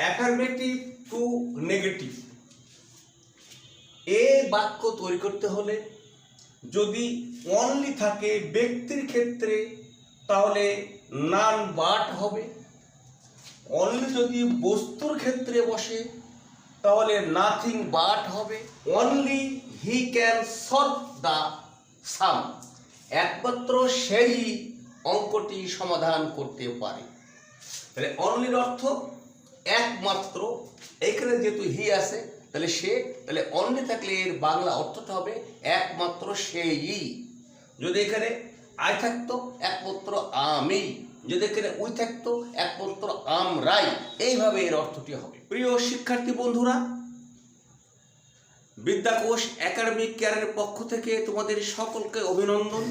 Affirmative two negative এ বাক্য তৈরি করতে হলে যদি অনলি থাকে ব্যক্তির ক্ষেত্রে, তাহলে নান বাট হবে। অনলি যদি বস্তুর ক্ষেত্রে বসে, তাহলে নাথিং বাট হবে। Only he can solve the sum একমাত্র সেই অঙ্কটি সমাধান করতে পারে। তাহলে অনলির অর্থ একমাত্র এখানে যেহেতু হি আছে, তাহলে সে, তাহলে অনলি থাকলে এর বাংলা অর্থটা হবে একমাত্র সেই। যদি এখানে আই থাকতো, একমাত্র আমি। যদি এখানে উই থাকতো, একমাত্র আমরাই। এইভাবে এর অর্থটি হবে। প্রিয় শিক্ষার্থী বন্ধুরা, বিদ্যাকোষ একাডেমিক কেয়ারের পক্ষ থেকে তোমাদের সকলকে অভিনন্দন।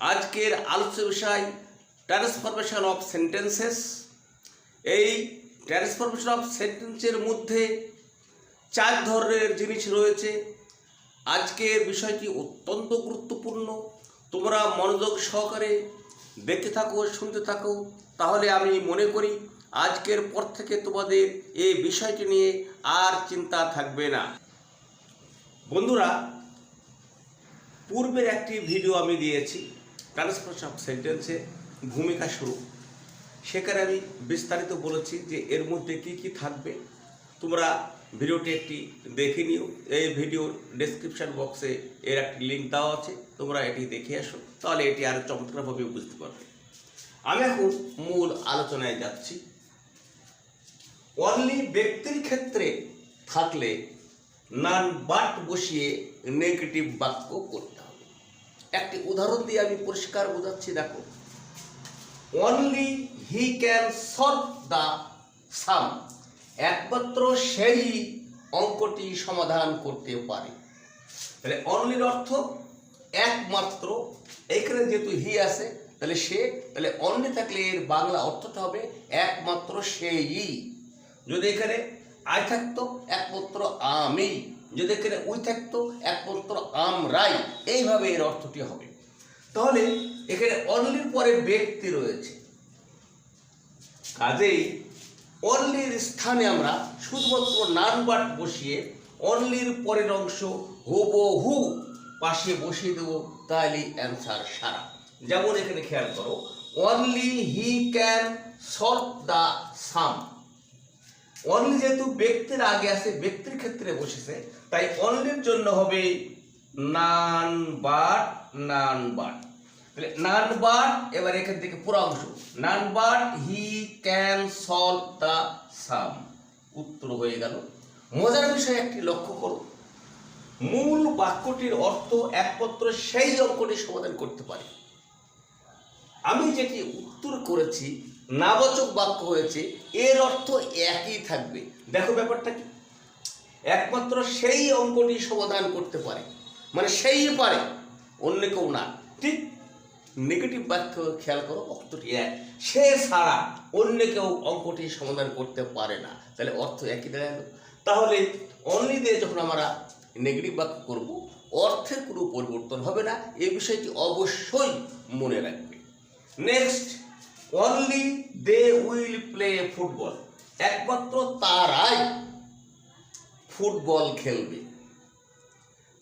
আজকের আলোচ্য বিষয় ট্রান্সফরমেশন অফ সেন্টেন্সেস এই ট্রান্সফরমেশন অফ সেন্টেন্সের মধ্যে চার ধরনের জিনিস রয়েছে। আজকের বিষয়টি অত্যন্ত গুরুত্বপূর্ণ। তোমরা মনোযোগ সহকারে দেখতে থাকো, শুনতে থাকো। তাহলে আমি মনে করি আজকের পর থেকে তোমাদের এই বিষয়টি নিয়ে আর চিন্তা থাকবে না। বন্ধুরা, পূর্বের একটি ভিডিও আমি দিয়েছি ট্রান্সফারেশন অফ সেন্টেন্সে ভূমিকা শুরু সেখানে আমি বিস্তারিত বলেছি যে এর মধ্যে কি কি থাকবে। তোমরা ভিডিওটি একটি দেখে নিও। এই ভিডিওর ডেসক্রিপশন বক্সে এর একটি লিঙ্ক দেওয়া আছে। তোমরা এটি দেখে আসো। তাহলে এটি আরও চমৎকারভাবে বুঝতে পারবে। আমি এখন মূল আলোচনায় যাচ্ছি। অনলি ব্যক্তির ক্ষেত্রে থাকলে নান বাট বসিয়ে নেগেটিভ বাক্য করতে হবে। একটি উদাহরণ দিয়ে আমি পরিষ্কার বোঝাচ্ছি, দেখো। Only he can solve the sum একমাত্র সেই অঙ্কটি সমাধান করতে পারে। তাহলে অনলির অর্থ একমাত্র। এখানে যেহেতু হি আছে, তাহলে সে, তাহলে অনলি থাকলে এর বাংলা অর্থটা হবে একমাত্র সেই। যদি এখানে আই থাকতো, একমাত্র আমি। যদি এখানে উই থাকতো, একমাত্র আমরাই। এইভাবে এর অর্থটি হবে। তাহলে এখানে অনলির পরে ব্যক্তি রয়েছে। কাজেই অনলির স্থানে আমরা শুধুমাত্র নান বাট বসিয়ে অনলির পরের অংশ হুবহু পাশে বসিয়ে দেবো, তাহলে অ্যান্সার সারা। যেমন এখানে খেয়াল করো only he can solve the sum only যেহেতু ব্যক্তির আগে আছে, ব্যক্তির ক্ষেত্রে বসেছে, তাই অনলির জন্য হবে none but none but none but এবার এখান থেকে পুরো অংশ। None but he, can solve the sum. উত্তর হয়ে গেল। মজার বিষয় একটি লক্ষ্য করো। মূল বাক্যটির অর্থ একমাত্র সেই অঙ্কটি সমাধান করতে পারে। আমি যেটি উত্তর করেছি, নাবাচক বাক্য হয়েছে, এর অর্থ একই থাকবে। দেখো ব্যাপারটা কি? একমাত্র সেই অঙ্কটি সমাধান করতে পারে। মানে সেই পারে, অন্য কেউ না। ঠিক নেগেটিভ বাক্য খেয়াল করো, অর্থটি এক। সে ছাড়া অন্য কেউ অঙ্কটি সমাধান করতে পারে না। তাহলে অর্থ একই দেখা তাহলে অনলি দিয়ে যখন আমরা নেগেটিভ বাক্য করব, অর্থের কোনো পরিবর্তন হবে না। এই বিষয়টি অবশ্যই মনে রাখবে। Next only they will play football একমাত্র তারাই ফুটবল খেলবে।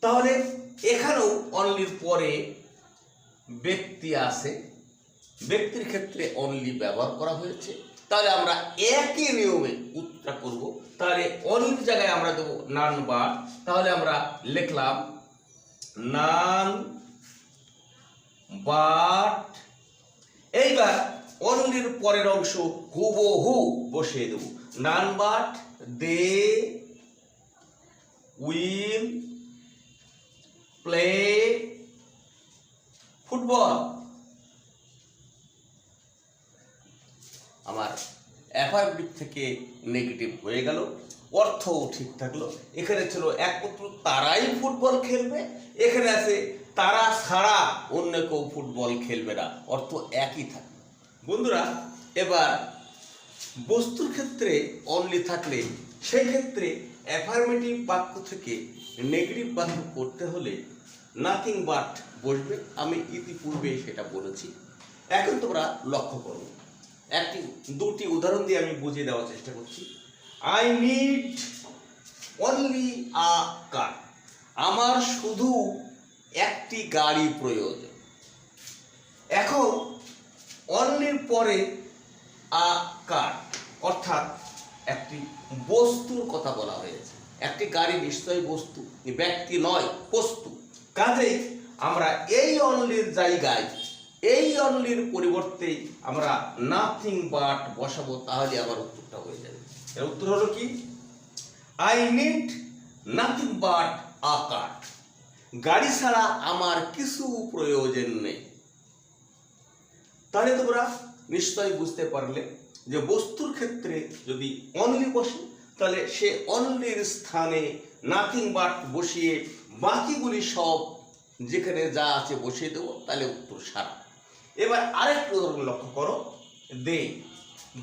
তাহলে এখানেও অনলির পরে ব্যক্তি আছে, ব্যক্তির ক্ষেত্রে অনলি ব্যবহার করা হয়েছে, তাহলে আমরা একই নিয়মে উত্তরটা করব, তাহলে অনলির জায়গায় আমরা দেবো নান বার তাহলে আমরা লিখলাম নান বাট এইবার অনলির পরের অংশ হুবহু বসিয়ে দেব। None but they will play football. আমার অ্যাফার্মেটিভ থেকে নেগেটিভ হয়ে গেল, অর্থও ঠিক থাকল। এখানে ছিল একমাত্র তারাই ফুটবল খেলবে, এখানে আছে তারা ছাড়া অন্য কেউ ফুটবল খেলবে না, অর্থ একই থাকবে বন্ধুরা, এবার বস্তুর ক্ষেত্রে অনলি থাকলে সেই ক্ষেত্রে অ্যাফার্মেটিভ বাক্য থেকে নেগেটিভ বাক্য করতে হলে নাথিং বাট বসবে। আমি ইতিপূর্বে সেটা বলেছি। এখন তোমরা লক্ষ্য করো। একটি, দুটি উদাহরণ দিয়ে আমি বুঝিয়ে দেওয়ার চেষ্টা করছি। I need only a car আমার শুধু একটি গাড়ি প্রয়োজন। এখন অন্যের পরে আ কার অর্থাৎ একটি বস্তুর কথা বলা হয়েছে। একটি গাড়ি নিশ্চয়ই বস্তু, ব্যক্তি নয়, বস্তু। কাজেই আমরা এই অনলির জায়গায়, এই অনলির পরিবর্তে আমরা নাথিং বাট বসাবো, তাহলে আমার উত্তরটা হয়ে যাবে। এর উত্তর হলো কি? I need nothing but a car গাড়ি ছাড়া আমার কিছু প্রয়োজন নেই। তাহলে তোমরা নিশ্চয়ই বুঝতে পারলে যে বস্তুর ক্ষেত্রে যদি অনলি বসে তাহলে সে অন্যের স্থানে নাথিং বাট বসিয়ে বাকিগুলি সব যেখানে যা আছে বসিয়ে দেবো, তাহলে উত্তর সারা। এবার আরেকটু উদাহরণ লক্ষ্য করো। They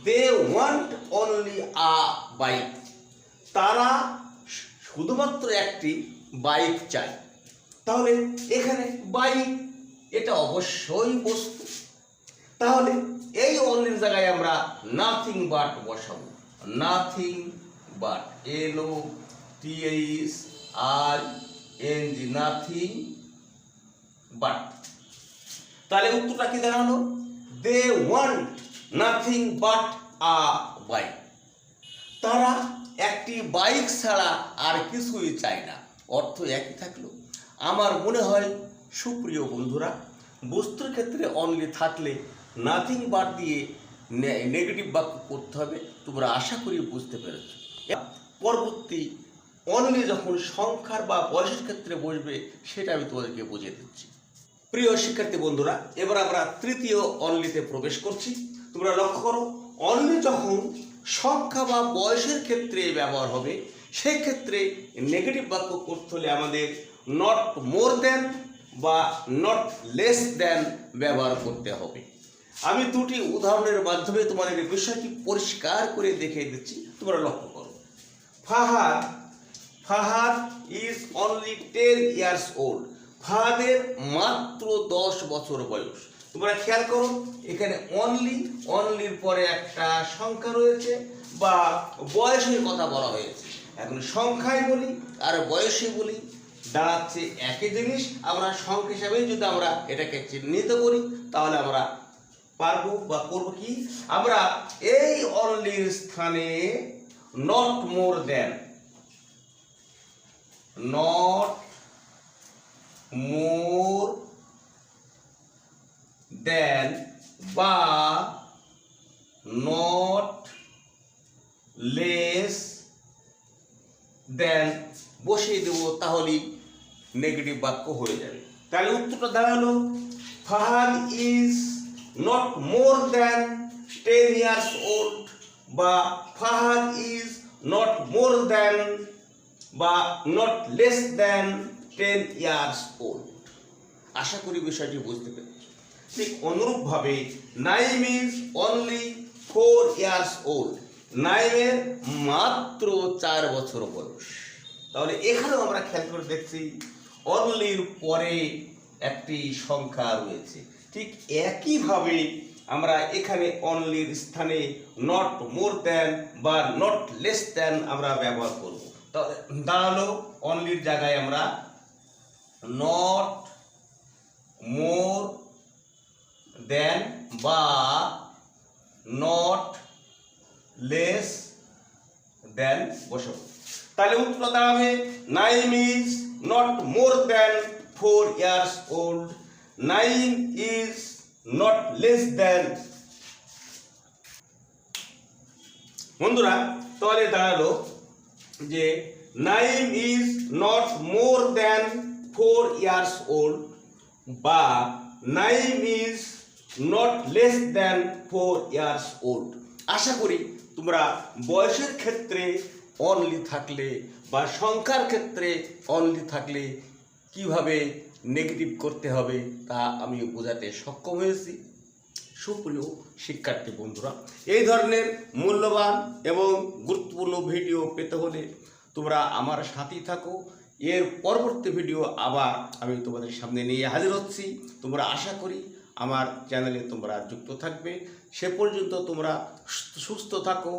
they want only a bike তারা শুধুমাত্র একটি বাইক চায়। তাহলে এখানে বাইক এটা অবশ্যই বস্তু। তাহলে এই অনলির জায়গায় আমরা নাথিং বাট বসাবো। Nothing but L O T H, R, N G, nothing, but. তাহলে উত্তরটা কি দাঁড়াল they want nothing but a bike তারা একটি বাইক ছাড়া আর কিছুই চায় না। অর্থ একই থাকল। আমার মনে হয়, সুপ্রিয় বন্ধুরা, বস্তুর ক্ষেত্রে অনলি থাকলে নাথিং বাদ দিয়ে নেগেটিভ বাক্য করতে হবে। তোমরা আশা করি বুঝতে পেরেছ। পরবর্তী অনলি যখন সংখ্যার বা বয়সের ক্ষেত্রে বসবে, সেটা আমি তোমাদেরকে বুঝিয়ে দিচ্ছি। প্রিয় শিক্ষার্থী বন্ধুরা, এবার আমরা তৃতীয় অনলিতে প্রবেশ করছি। তোমরা লক্ষ্য করো, অনলি যখন সংখ্যা বা বয়সের ক্ষেত্রে ব্যবহার হবে, সেক্ষেত্রে নেগেটিভ বাক্য করতে হলে আমাদের নট মোর দেন বা নট লেস দেন ব্যবহার করতে হবে। আমি দুটি উদাহরণের মাধ্যমে তোমাদের বিষয়টি পরিষ্কার করে দেখিয়ে দিচ্ছি, তোমরা লক্ষ্য করো। Fahad Fahad is only ten years old ফাহাদের মাত্র দশ বছর বয়স। তোমরা খেয়াল করো, এখানে অনলি অনলির পরে একটা সংখ্যা রয়েছে বা বয়সের কথা বলা হয়েছে। এখন সংখ্যায় বলি আর বয়সে বলি, দাঁড়াচ্ছে একই জিনিস। আমরা সংখ্যা হিসাবে যদি আমরা এটাকে চিহ্নিত করি, তাহলে আমরা পারব বা করব কি? আমরা এই অনলির স্থানে not more then not more than বা নট লেস দেন বসিয়ে দেবো তাহলেই নেগেটিভ বাক্য হয়ে যাবে। তাহলে উত্তরটা দাঁড়াল Fahad is not more than ten years old বা Fahad is not more than বা not less than ten years old আশা করি বিষয়টি বুঝতে পেরেছ। ঠিক অনুরূপভাবে Naim is only four years old নাইমের মাত্র চার বছর বয়স। তাহলে এখানেও আমরা খেয়াল করে দেখছি অনলির পরে একটি সংখ্যা রয়েছে। ঠিক একইভাবে আমরা এখানে অনলির স্থানে নট মোর দেন বা নট লেস দেন আমরা ব্যবহার করব। দাঁড়াল অনলির জায়গায় আমরা নট মোর দেন বা নট লেস দেন বসাবো। তাহলে উত্তর দাঁড়াবে Naim is not more than four years old Naim is not less than বন্ধুরা, তাহলে দাঁড়াল যে Naim is not more than four years old বা Naim is not less than four years old আশা করি তোমরা বয়সের ক্ষেত্রে অনলি থাকলে বা সংখ্যার ক্ষেত্রে অনলি থাকলে কীভাবে নেগেটিভ করতে হবে, তা আমি বোঝাতে সক্ষম হয়েছি। সুপ্রিয় শিক্ষার্থী বন্ধুরা, এই ধরনের মূল্যবান এবং গুরুত্বপূর্ণ ভিডিও পেতে হলে তোমরা আমার সাথেই থাকো। এর পরবর্তী ভিডিও আবার আমি তোমাদের সামনে নিয়ে হাজির হচ্ছি। তোমরা আশা করি আমার চ্যানেলে তোমরা যুক্ত থাকবে। সে পর্যন্ত তোমরা সুস্থ থাকো,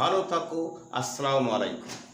ভালো থাকো। আসসালামু আলাইকুম।